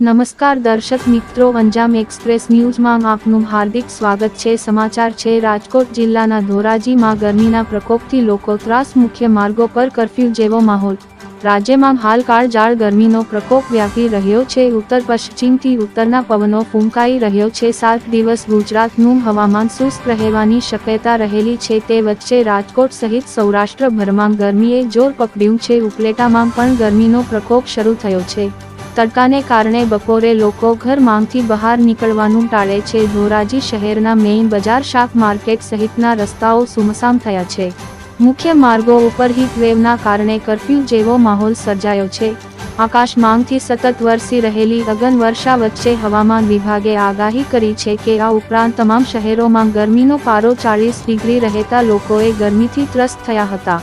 નમસ્કાર દર્શક મિત્રો અંજામ એક્સપ્રેસ ન્યૂઝમાં આપનું હાર્દિક સ્વાગત છે. સમાચાર છે, રાજકોટ જિલ્લાના ધોરાજીમાં ગરમીના પ્રકોપથી લોકો ત્રાસ મુખ્ય માર્ગો પર કરફ્યુ જેવો માહોલ. રાજ્યમાં હાલ કાળજાળ ગરમીનો પ્રકોપ વ્યાપી રહ્યો છે. ઉત્તર પશ્ચિમથી ઉત્તરના પવનો ફૂંકાઈ રહ્યો છે. સાત દિવસ ગુજરાતનું હવામાન સુસ્ત રહેવાની શક્યતા રહેલી છે. તે વચ્ચે રાજકોટ સહિત સૌરાષ્ટ્રભરમાં ગરમીએ જોર પકડ્યું છે. ઉપલેટામાં પણ ગરમીનો પ્રકોપ શરૂ થયો છે. તડકાને કારણે બપોરે લોકો ઘરમાંથી બહાર નીકળવાનું ટાળે છે. ધોરાજી શહેરના મેઇન બજાર શાક માર્કેટ સહિતના રસ્તાઓ સુમસામ થયા છે. મુખ્ય માર્ગો ઉપર હીટવેવના કારણે કરફ્યુ જેવો માહોલ સર્જાયો છે. આકાશમાંગથી સતત વરસી રહેલી અગન વર્ષા વચ્ચે હવામાન વિભાગે આગાહી કરી છે કે આ ઉપરાંત તમામ શહેરોમાં ગરમીનો પારો ચાળીસ ડિગ્રી રહેતા લોકોએ ગરમીથી ત્રસ્ત થયા હતા.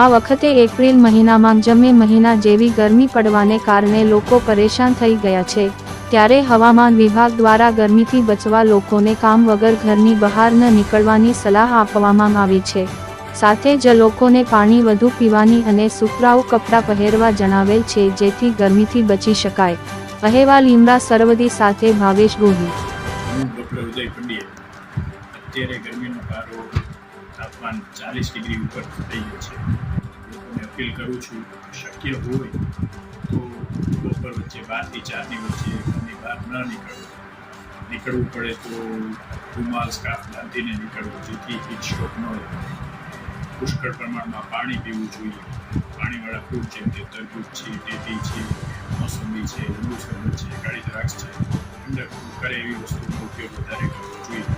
આ વખતે એપ્રિલ મહિનામાં જમે મહિના જેવી ગરમી પડવાને કારણે લોકો પરેશાન થઈ ગયા છે. ત્યારે હવામાન વિભાગ દ્વારા ગરમીથી બચવા લોકોને કામ વગર ઘરની બહાર ન નીકળવાની સલાહ આપવામાં આવી છે. સાથે જ લોકોને પાણી વધુ પીવાની અને સુકરાઉ કપડાં પહેરવા જણાવેલ છે, જેથી ગરમીથી બચી શકાય. અહેવાલ ઇમરા સરવદી સાથે ભાવેશ ગોહિલ. અત્યારે ગરમીનો પારો તાપમાન ચાલીસ ડિગ્રી ઉપર થઈ ગયું છે. લોકોને અપીલ કરું છું, શક્ય હોય તો બપોર વચ્ચે બારથી ચારની વચ્ચે ઘરની બહાર ન નીકળવું નીકળવું પડે તો રૂમાલ, સ્કાર્ફ બાંધીને નીકળવું જેથી હીટ સ્ટ્રોક ન થાય પુષ્કળ પ્રમાણમાં પાણી પીવું જોઈએ. પાણીવાળા ફ્રૂટ જેમ કે તરબૂચ છે, ટેટી છે, મોસંબી છે, લીંબુ શરબત છે, કાળી દ્રાક્ષ છે ઠંડક કરે એવી વસ્તુનો ઉપયોગ વધારે કરવો જોઈએ.